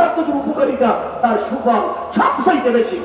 পদার্থের উপকারিতা তার সুফল সবচাইতে বেশি।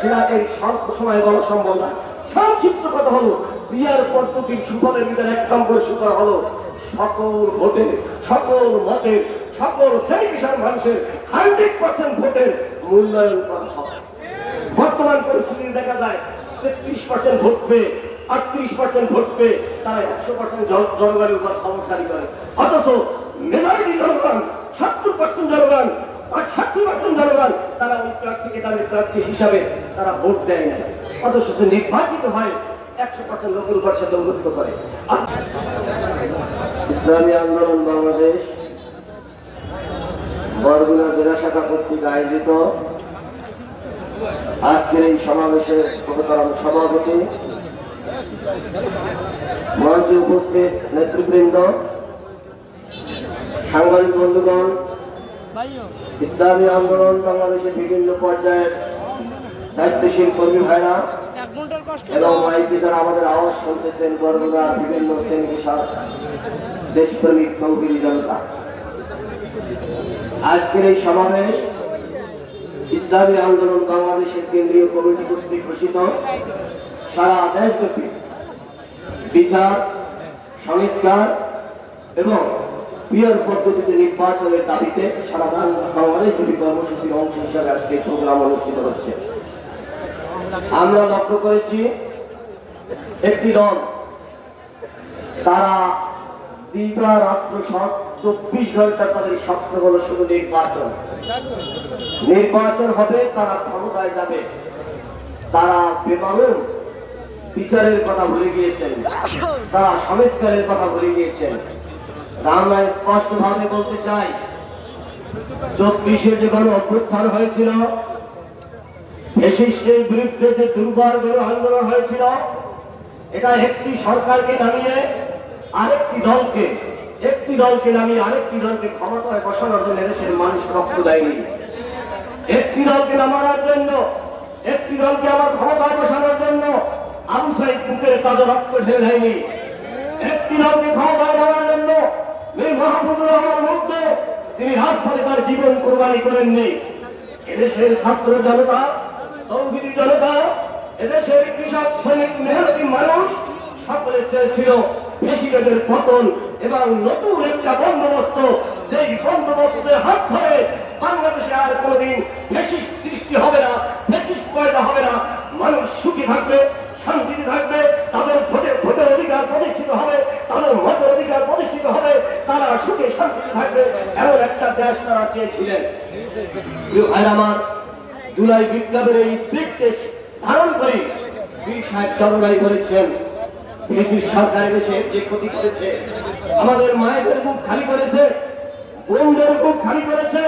সেটা এই স্বল্প সময়ে বলা সম্ভব না। সংক্ষিপ্ত কথা হলো, বিয়ার পদ্ধতির সুফলের ভিতরে এক নম্বর সুফল হলো সকল ভোটের সকল মতের সকল পেশার মানুষের হান্ড্রেড পার্সেন্ট ভোটের মূল্যায়ন করা হবে বর্তমান পরিস্থিতি দেখা যায়, তেত্রিশ পার্সেন্ট ভোট পেয়ে, আটত্রিশ পার্সেন্ট ভোট পেয়ে তারা একশো পার্সেন্ট জনগণের উপর ক্ষমতারি করে। অথচ মেজরিটি জনগণ, সত্তর পার্সেন্ট জনগণ ষাটটি জনগণ তারা ওই প্রার্থীকে তাদের প্রার্থী হিসাবে তারা ভোট দেয় না। অথচ সে নির্বাচিত হয় একশো পার্সেন্ট লোকের উপর সে দৌরত্ব করে। ইসলামী আন্দোলন বাংলাদেশ, বরগুনা জেলা শাখা কর্তৃক আয়োজিত আজকের এই সমাবেশের প্রধান সভাপতি মঞ্চে উপস্থিত নেতৃবৃন্দ, সাংবাদিক বন্ধুগণ ইসলামী আন্দোলন বাংলাদেশের বিভিন্ন পর্যায়ের দায়িত্বশীল কর্মী ভাইরা এবং মাইকে যারা আমাদের আওয়াজ শুনতেছেন বরগুনা বিভিন্ন শ্রেণি পেশার দেশপ্রেমিক তৌহিদি জনতা। আজকের এই সমাবেশ ইসলামী আন্দোলন বাংলাদেশের কেন্দ্রীয় কমিটি কর্তৃক ঘোষিত। সারা দেশব্যাপী বিচার সংস্কার এবং পিয়ার পদ্ধতিতে নির্বাচনের দাবিতে সারা বাংলাদেশ ব্যাপী কর্মসূচির অংশ হিসাবে আজকে প্রোগ্রাম অনুষ্ঠিত হচ্ছে। আমরা লক্ষ্য করেছি, একটি দল, তারা দিবারাত্র সব চব্বিশ ঘণ্টা তাদের স্বপ্ন হলো শুধু নির্বাচন। নির্বাচন হবে, তারা ক্ষমতায় যাবে। তারা বেমালুম, বিচারের কথা ভুলে গিয়েছেন। তারা সংস্কারের কথা ভুলে গিয়েছেন। আমরা স্পষ্ট ভাবে বলতে চাই, চব্বিশে যে গণ অভ্যুত্থান হয়েছিল ফেসিস্টের বিরুদ্ধে যে দুর্বার গণ আন্দোলন হয়েছিল, এটা একটি সরকারকে নামিয়ে আরেকটি দলকে, একটি দলকে নামিয়ে আরেকটি দলকে ক্ষমতায় বসানোর জন্য দেশের মানুষ রক্ত দেয়নি। একটি দলকে নামানোর জন্য, একটি দলকে আবার ক্ষমতায় বসানোর জন্য আবু সাইদ বুকের তাদের রক্ত ঢেলে দেয়নি। একটি দলকে ক্ষমতায় নেওয়ার এই মাহবুবুর রহমান মুগ্ধ তিনি রাজপথে তার জীবন কোরবানি করেননি। এদেশের ছাত্র জনতা, তৌহিদি জনতা, এদেশের কৃষক, শ্রমিক, মেহনতি মানুষ সকলে চেয়েছিল প্রেসিডেন্টের পতন এবং নতুন একটা বন্দোবস্ত। সেই বন্দোবস্তের হাত ধরে বাংলাদেশে আর কোনোদিন ফেসিস্ট সৃষ্টি হবে না ফেসিস্ট পয়দা হবে না। মানুষ সুখী থাকবে, শান্তিতে থাকবে, তাদের ভোটে ভোটের অধিকার প্রতিষ্ঠিত হবে, তাদের মতের অধিকার প্রতিষ্ঠিত হবে, তারা সুখে শান্তিতে থাকবে, এমন একটা দেশ তারা চেয়েছিলেন। জুলাই বিপ্লবের এই স্পিচকে ধারণ করে বীর সাহেব চরণাই বলেছেন ব্রিটিশ সরকার দেশে যে ক্ষতি করেছে, আমাদের মায়েদের বুক খালি করেছে, বোনদের বুক খালি করেছে,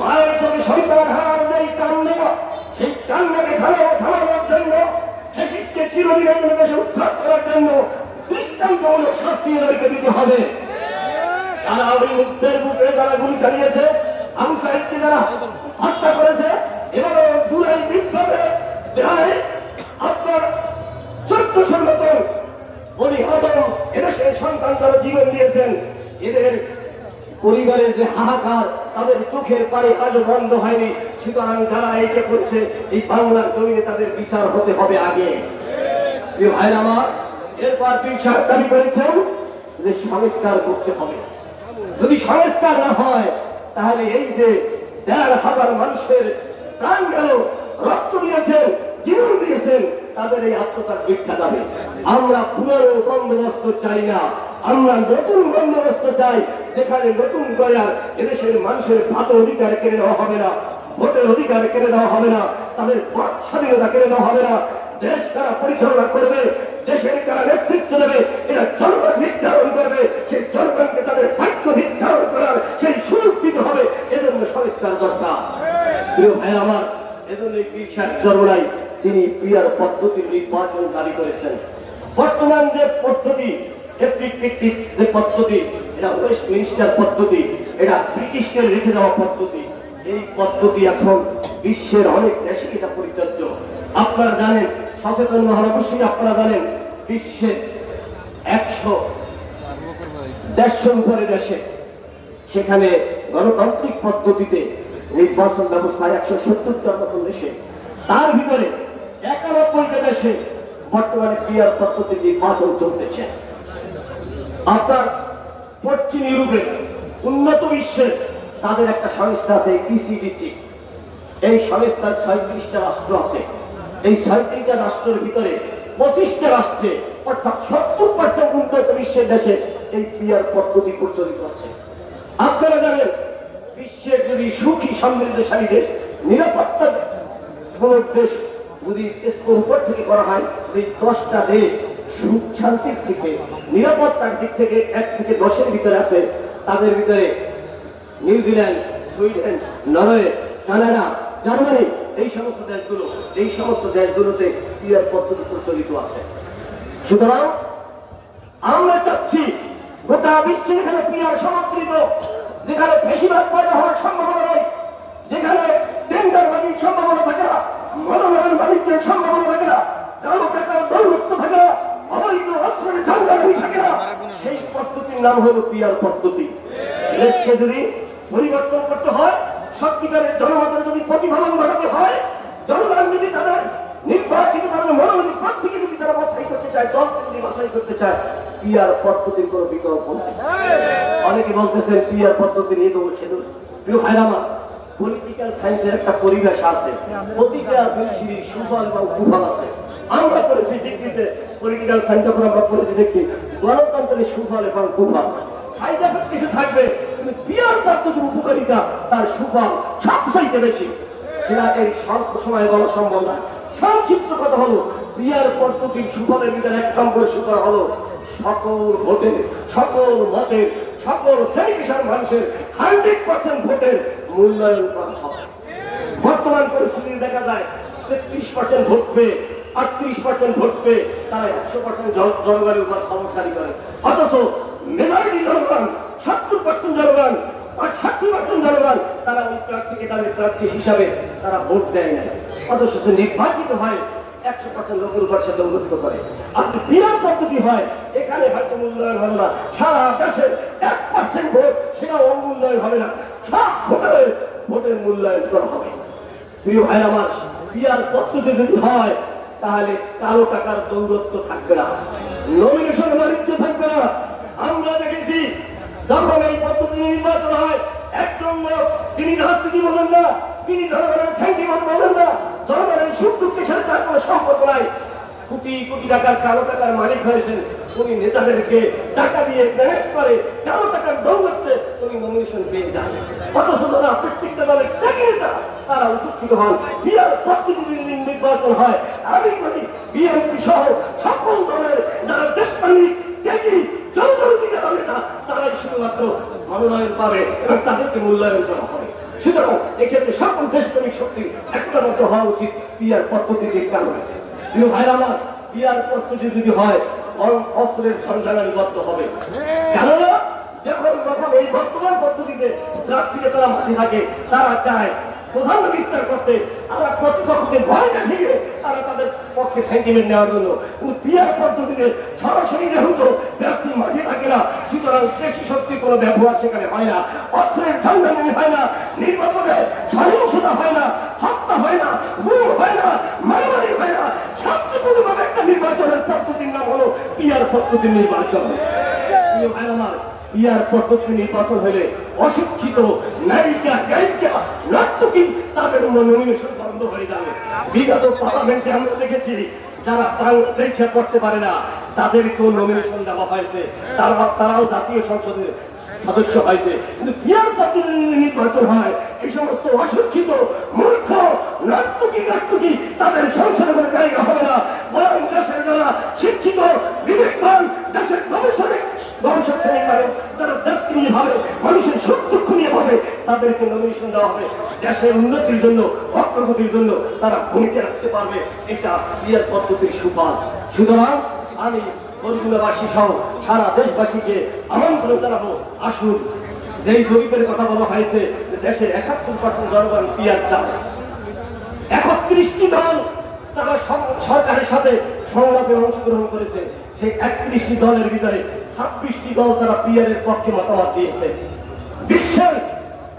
মায়ের সঙ্গে সন্তান হারার যেই কান্না, সেই জন্য চিরদিনের উদ্ধার করার জন্য দৃষ্টান্তমূলক শাস্তি এদেরকে দিতে হবে। তারা ওই মুক্তের বুকে যারা গুলি চালিয়েছে, আবু সাহেবকে যারা হত্যা করেছে এবারে জুলাই বিপ্লবে প্রায় আপনার চোদ্দশোর মতন অধিহতম এদেশের সন্তান তারা জীবন দিয়েছেন, এদের পরিবারের যে হাহাকার, তাদের চোখের পানি আজও বন্ধ হয়নি। সুতরাং যারা এইটা করছে, এই বাংলার জমিনে তাদের বিচার হতে হবে আগে। আমার, এরপর করেছেন যে সংস্কার করতে হবে। যদি সংস্কার না হয়, তাহলে এই যে দেড় হাজার মানুষের প্রাণ গেল, রক্ত দিয়েছেন, জীবন দিয়েছেন, তাদের এই আত্মত্যাগ মিথ্যা যাবে আমরা পুরনো বন্দোবস্ত চাই না, আমরা নতুন বন্দোবস্ত চাই, যেখানে নতুন করে এদেশের মানুষের ভাত অধিকার কেড়ে নেওয়া হবে না। ভোটের অধিকার কেড়ে দেওয়া হবে না, তাদের বাক স্বাধীনতা কেড়ে দেওয়া হবে না। দেশ তারা পরিচালনা করবে, দেশের তারা নেতৃত্ব দেবে এটা জনগণ নির্ধারণ করবে, সেই জনগণকে তাদের ভাগ্য নির্ধারণ করার সেই সুযোগ দিতে হবে, এজন্য সংস্কার দরকার। প্রিয় ভাই আমার, এজন্য পীর সাহেব তিনি পিয়ার পদ্ধতির নির্বাচন দাবি করেছেন। বর্তমান যে পদ্ধতি এপিক ভিত্তিক যে পদ্ধতি, এটা ওয়েস্ট মিনিস্টার পদ্ধতি, এটা ব্রিটিশকে রেখে দেওয়া পদ্ধতি। এই পদ্ধতি এখন বিশ্বের অনেক দেশে এটা পরিত্যাজ্য আপনারা জানেন, সচেতন মহান আপনারা জানেন বিশ্বের একশো দেড়শো উপরে দেশে। সেখানে গণতান্ত্রিক পদ্ধতিতে নির্বাচন ব্যবস্থা একশো সত্তরটার মতন দেশে। তার ভিতরে একানব্বইটা দেশে বর্তমানে ক্রিয়ার পদ্ধতি নির্বাচন চলতেছে। আপনার পশ্চিম ইউরোপে উন্নত বিশ্বের তাদের একটা সংস্থা আছে ইসিডিসি এই সংস্থার ছয়ত্রিশটা রাষ্ট্র আছে। এই ছয়ত্রিশটা রাষ্ট্রের ভিতরে পঁচিশটা রাষ্ট্রে, অর্থাৎ সত্তর পার্সেন্ট উন্নত বিশ্বের দেশে এই ক্রিয়ার পদ্ধতি প্রচলিত আছে। আপনারা জানেন, বিশ্বের যদি সুখী, সমৃদ্ধশালী দেশ নিরাপত্তা কোন দেশ যদি উপর থেকে করা হয়, যে দশটা দেশ সুখ, শান্তির থেকে, নিরাপত্তার দিক থেকে এক থেকে দশের ভিতরে আছে, তাদের ভিতরে New Zealand, Sweden, Norway, Canada, Germany, এই সমস্ত দেশগুলো, এই সমস্ত দেশগুলোতে ক্রিয়ার পদ্ধতি প্রচলিত আছে। সুতরাং আমরা চাচ্ছি গোটা বিশ্বে যেখানে ক্রিয়ার সমাদৃত, যেখানে বেশিরভাগ পয়দা হওয়ার সম্ভাবনা নেই, যেখানে টেন্ডারবাজির সম্ভাবনা থাকে না মনোনয়ন বাণিজ্যের সম্ভাবনা থাকে না, কালো টাকার দৌরত্ব থাকে না, অবৈধ অস্ত্রের ঝান্ডাগাড়ি থাকে না, সেই পদ্ধতির নাম হলো ক্রিয়ার পদ্ধতি। দেশকে যদি পরিবর্তন করতে হয়। সত্যিকারের জনমতের যদি প্রতিফলন ঘটাতে হয়, জনগণ যদি তাদের নির্বাচিত তাদের মনোনীত প্রার্থীকে যদি তারা বাছাই করতে চায় দলকে যদি বাছাই করতে চায়, পিয়ার পদ্ধতির কোনো বিকল্প নেই। অনেকে বলতেছেন, পিয়ার পদ্ধতি নিয়ে দৌড় সেদুর প্রিয় ভাইরা আমার পলিটিক্যাল সায়েন্সের একটা পরিবেশ আছে। প্রতিটা জিনিসেরই সুফল বা কুফল আছে। আমরা করেছি ডিগ্রিতে পলিটিক্যাল সায়েন্স যখন আমরা পড়েছি দেখছি, গণতন্ত্রের সুফল এবং কুফল সাইড এফেক্ট কিছু থাকবে। কিন্তু পিয়ার পদ্ধতির উপকারিতা, তার সুফল সবচাইতে বেশি। সেটা এই স্বল্প সময়ে বলা সম্ভব না। সংক্ষিপ্ত কথা হলো বিয়ার পদ্ধতির সুফলের ভিতরে এক নম্বর সুফল হলো সকল ভোটে, সকল মতের সকল পেশার মানুষের হান্ড্রেড পার্সেন্ট ভোটের মূল্যায়ন করা হবে বর্তমান পরিস্থিতি দেখা যায়, তেত্রিশ পার্সেন্ট ভোট পেয়ে, আটত্রিশ পার্সেন্ট ভোট পেয়ে তারা একশো পার্সেন্ট জনগণের উপর ক্ষমতারি করে। অথচ মেজরিটি জনগণ সত্তর পার্সেন্ট জনগণ ষাটটি পার্সেন্ট জনগণ, তারা ওই প্রার্থীকে তাদের প্রার্থী হিসাবে তারা ভোট দেয় না অথচ সে নির্বাচিত হয়, একশো পার্সেন্ট লোকের উপর সে দৌরত্ব করে। যদি বিরাট পদ্ধতি হয়, এখানে হয়তো মূল্যায়ন হবে না। সারা দেশের এক পার্সেন্ট ভোট সেটা অমূল্যায়ন হবে না। সব ভোটারের ভোটের মূল্যায়ন করা হবে। প্রিয় ভাই আমার, বিয়ার পদ্ধতি যদি হয়, তাহলে কালো টাকার দৌরত্ব থাকবে না। নমিনেশন বাণিজ্য থাকবে না। আমরা দেখেছি, যখন এই পদ্ধতি নির্বাচন হয় একজন লোক তিনি রাজনীতি বলেন না, তিনি জনগণের সেন্টিমেন্ট বলেন না, জনগণের সুখ দুঃখের সাথে তার কোনো সম্পর্ক নাই। কোটি কোটি টাকার কালো টাকার মালিক হয়েছেন, উনি নেতাদেরকে টাকা দিয়ে ম্যানেজ করে, কালো টাকার দৌড়তে উনি নমিনেশন পেয়ে যান। অথচ যারা প্রত্যেকটা দলের ত্যাগী নেতা, তারা উপস্থিত হন। বিয়ার যদি নির্বাচন হয়। আমি বলি, বিএনপি সহ সকল দলের যারা দেশপ্রেমিক, ত্যাগী জনদরদী যারা নেতা তারাই শুধুমাত্র মনোনয়ন পাবে এবং তাদেরকে মূল্যায়ন করা হবে সুতরাং এক্ষেত্রে সকল দেশপ্রেমিক শক্তি একটা মতো হওয়া উচিত পিয়ার পদ্ধতির কারণে প্রিয় ভাইরা আমার পিয়ার পদ্ধতি যদি হয় অস্ত্রের ঝঞ্ঝানানি বদ্ধ হবে কেননা যখন যখন এই বর্তমান পদ্ধতিতে প্রার্থীকে তারা মাঠে থাকে তারা চায়, প্রধান বিস্তার করতে তারা ভয় দেখিয়ে তারা তাদের পক্ষে সেন্টিমেন্ট নেওয়ার জন্য কিন্তু পিয়ার পদ্ধতিতে সরাসরি যেহেতু প্রার্থী মাঠে থাকে না, সুতরাং দেশি শক্তির কোনো ব্যবহার সেখানে হয় না, অস্ত্রের ঝঞ্ঝানি হয় না, নির্বাচনে সহিংসতা হয় না, হত্যা হয় না, গুম হয় না, মারামারি হয় না, শান্তিপূর্ণভাবে একটা নির্বাচনের পদ্ধতির নাম হলো পিয়ার পদ্ধতির নির্বাচন। ইয়ার পদ্ধতি নির্বাচন হলে অশিক্ষিত নায়িকা গায়িকা নর্তকী তাদের নমিনেশন বন্ধ হয়ে যাবে। বিগত পার্লামেন্টে আমরা দেখেছি, যারা বাংলা দেখে পড়তে পারে না, তাদেরকেও নমিনেশন দেওয়া হয়েছে। তারা তারাও জাতীয় সংসদের সদস্য হয়েছে। কিন্তু বিয়ার পদ্ধতি নির্বাচন হয়, এই সমস্ত অশিক্ষিত, মূর্খ নর্তকী নর্তকী তাদের সংসদে কোনো জায়গা হবে না। বরং দেশের যারা শিক্ষিত, বিবেকবান, দেশের ভবিষ্যতে ভবিষ্যৎ শ্রেণি পাবে তারা দেশকে নিয়ে মানুষের সুখ দুঃখ নিয়ে ভাবে, তাদেরকে নমিনেশন দেওয়া হবে। দেশের উন্নতির জন্য, অগ্রগতির জন্য তারা ভূমিকা রাখতে পারবে। এটা বিয়ার পদ্ধতির সুফল। সুতরাং আমি বরগুনাবাসী সহ সারা দেশবাসীকে আমন্ত্রণ জানাব, আসুন। যেই জরিপের কথা বলা হয়েছে দেশের একাত্তর পার্সেন্ট জনগণ পিয়ার চায়। একত্রিশটি দল তারা সরকারের সাথে সংলাপে অংশগ্রহণ করেছে। সেই একত্রিশটি দলের ভিতরে ছাব্বিশটি দল তারা পিয়ারের পক্ষে মতামত দিয়েছে। বিশ্বের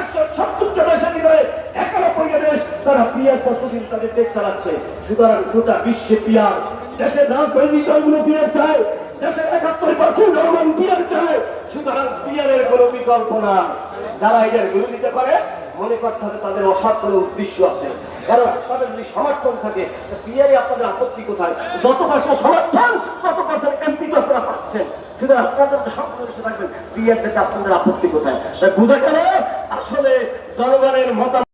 একশো সত্তরটা দেশের ভিতরে একানব্বইটা দেশ তারা পিয়ার পদ্ধতিতে তাদের দেশ চালাচ্ছে। সুতরাং গোটা বিশ্বে পিয়ার দেশের রাজনৈতিক দলগুলো পিয়ার চায়, দেশের একাত্তর পার্সেন্ট জনগণ পিয়ার চায়। সুতরাং পিয়ারের কোনো বিকল্প না। যারা এদের বিরোধিতা করে মনে করতে হবে তাদের অসৎ কোনো উদ্দেশ্য আছে। কারণ আপনাদের যদি সমর্থন থাকে পিয়ারে আপনাদের আপত্তি কোথায়? যত পার্সেন্ট সমর্থন, তত পার্সেন্ট এমপি তো আপনারা পাচ্ছেন। সুতরাং আপনাদের তো সংখ্যাগরিষ্ঠ থাকবেন থেকে আপনাদের আপত্তি কোথায়? বোঝা গেল, আসলে জনগণের মতামত